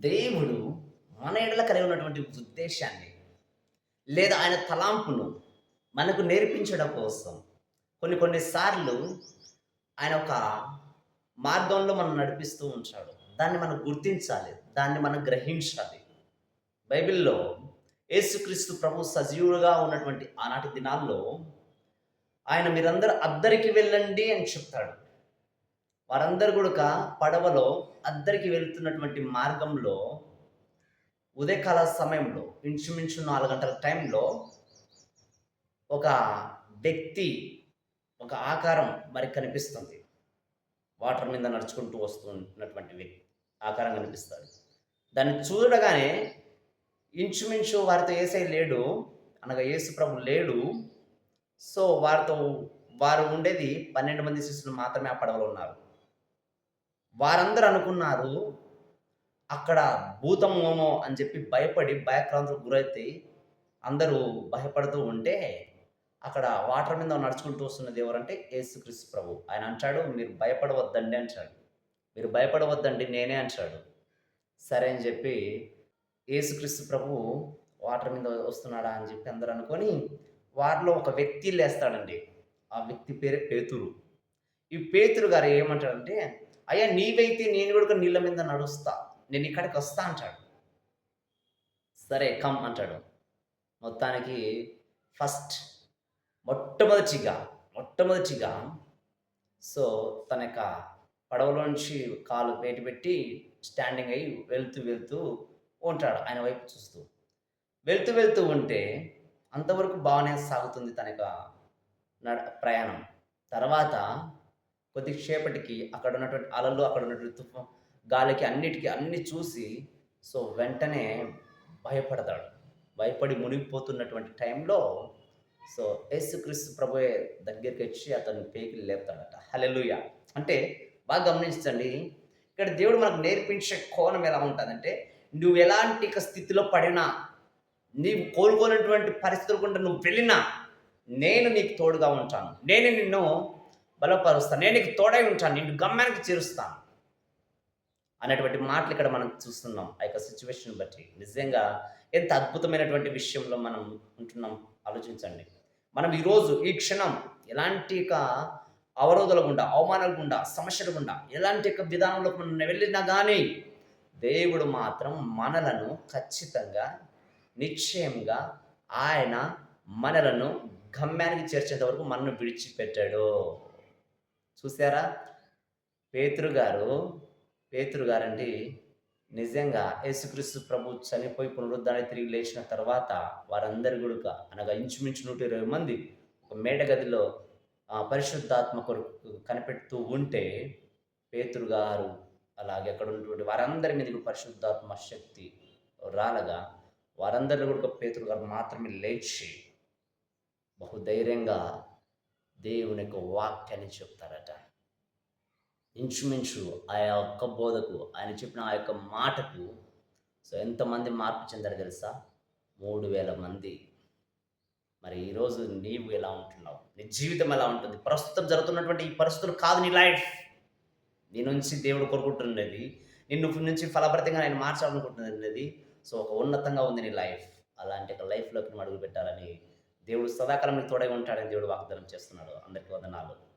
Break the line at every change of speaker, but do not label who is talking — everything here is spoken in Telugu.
దేవుడు మన ఎడల కలిగి ఉన్నటువంటి ఉద్దేశాన్ని లేదా ఆయన తలాంపును మనకు నేర్పించడం కోసం కొన్ని కొన్నిసార్లు ఆయన ఒక మార్గంలో మనం నడిపిస్తూ ఉంటాడు. దాన్ని మనం గుర్తించాలి. దాన్ని మనం గ్రహించాలి. బైబిల్లో యేసుక్రీస్తు ప్రభు సజీవుడుగా ఉన్నటువంటి ఆనాటి దినాల్లో ఆయన మీరందరూ అద్దరికి వెళ్ళండి అని చెప్తాడు. వారందరూ కూడా పడవలో అద్దరికి వెళుతున్నటువంటి మార్గంలో ఉదయకాల సమయంలో ఇంచుమించు నాలుగు గంటల టైంలో ఒక వ్యక్తి ఒక ఆకారం మరి కనిపిస్తుంది. వాటర్ మీద నడుచుకుంటూ వస్తున్నటువంటి వ్యక్తి ఆకారం కనిపిస్తాడు. దాన్ని చూడగానే ఇంచుమించు వారితో ఏసై లేడు అనగా యేసు ప్రభు లేడు. సో వారితో వారు ఉండేది పన్నెండు మంది శిష్యులు మాత్రమే ఆ పడవలో ఉన్నారు. వారందరూ అనుకున్నారు అక్కడ భూతమోమో అని చెప్పి భయపడి భయక్రాంతులకు గురైతే అందరూ భయపడుతూ ఉంటే అక్కడ వాటర్ మీద నడుచుకుంటూ వస్తున్నది ఎవరంటే యేసుక్రీస్తు ప్రభు. ఆయన అంటాడు మీరు భయపడవద్దండి అంటాడు. మీరు భయపడవద్దండి నేనే అంటాడు. సరే అని చెప్పి యేసుక్రీస్తు ప్రభు వాటర్ మీద వస్తున్నాడా అని చెప్పి అందరూ అనుకొని వారిలో ఒక వ్యక్తి లేస్తాడండి. ఆ వ్యక్తి పేరే పేతురు. ఈ పేతురు గారు ఏమంటాడంటే అయ్యా నీవైతే నేను కూడా నీళ్ళ మీద నడుస్తా. నేను ఇక్కడికి వస్తా అంటాడు. సరే కమ్ అంటాడు. మొత్తానికి ఫస్ట్ మొట్టమొదటిగా మొట్టమొదటిగా సో తన యొక్క పడవలోంచి కాలు బయట పెట్టి స్టాండింగ్ అయ్యి వెళ్తూ వెళ్తూ ఉంటాడు ఆయన వైపు చూస్తూ. వెళ్తూ వెళ్తూ ఉంటే అంతవరకు బాగానే సాగుతుంది తన యొక్క నడ ప్రయాణం. తర్వాత కొద్దిసేపటికి అక్కడ ఉన్నటువంటి అలలు అక్కడ ఉన్నటువంటి తుఫా గాలికి అన్నిటికీ అన్ని చూసి సో వెంటనే భయపడతాడు. భయపడి మునిగిపోతున్నటువంటి టైంలో సో యేసుక్రీస్తు ప్రభుయే దగ్గరికి వచ్చి అతను పేకి లేపుతాడట. హలెలుయ అంటే బాగా గమనించండి ఇక్కడ దేవుడు మనకు నేర్పించే కోణం ఎలా ఉంటుందంటే నువ్వు ఎలాంటి స్థితిలో పడినా నీవు కోలుకోనటువంటి పరిస్థితులు గుండా నువ్వు వెళ్ళినా నేను నీకు తోడుగా ఉంటాను. నేను నిన్ను బలపరుస్తాను. నేను నీకు తోడై ఉంటాను. నిన్ను గమ్యానికి చేరుస్తాను. అనేటువంటి మాటలు ఇక్కడ మనం చూస్తున్నాం. ఆ యొక్క సిచ్యువేషన్ బట్టి. నిజంగా ఎంత అద్భుతమైనటువంటి విషయంలో మనం ఉంటున్నాం? ఆలోచించండి. మనం ఈరోజు ఈ క్షణం ఎలాంటి ఒక అవరోధాల గుండా అవమానాల గుండా సమస్యల గుండా ఎలాంటి విధానంలో మనం వెళ్ళినా కానీ దేవుడు మాత్రం మనలను ఖచ్చితంగా నిశ్చయంగా ఆయన మనలను గమ్యానికి చేర్చేంత వరకు మనను విడిచిపెట్టాడు. చూసారా పేతురు గారు పేతురు గారండి నిజంగా యేసుక్రీస్తు ప్రభు చనిపోయి పునరుద్ధాన్ని తిరిగి లేచిన తర్వాత వారందరి గుడుక అనగా ఇంచుమించు నూట ఇరవై మంది ఒక మేడ గదిలో పరిశుద్ధాత్మ కొరకు కనిపెడుతూ ఉంటే పేతురు గారు అలాగే అక్కడ ఉన్నటువంటి వారందరి మీద పరిశుద్ధాత్మ శక్తి రాలగా వారందరిలో కూడా పేతురు గారు మాత్రమే లేచి బహుధైర్యంగా దేవుని యొక్క వాక్యాన్ని చెప్తారట. ఇంచుమించు ఆ యొక్క బోధకు ఆయన చెప్పిన ఆ యొక్క మాటకు సో ఎంతమంది మార్పు చెందారు తెలుసా? మూడు వేల మంది. మరి ఈరోజు నీవు ఎలా ఉంటున్నావు? నీ జీవితం ఎలా ఉంటుంది? ప్రస్తుతం జరుగుతున్నటువంటి ఈ పరిస్థితులు కాదు నీ లైఫ్. నీ నుంచి దేవుడు కోరుకుంటున్నది. నిన్ను నుంచి ఫలప్రతంగా నేను మార్చాలనుకుంటున్నది. సో ఒక ఉన్నతంగా ఉంది నీ లైఫ్. అలాంటి ఒక లైఫ్లోకి నువ్వు అడుగు పెట్టాలని దేవుడు సదాకాలం తోడై ఉంటాడని దేవుడు వాగ్దానం చేస్తున్నాడు. అందరికీ వందనాలు.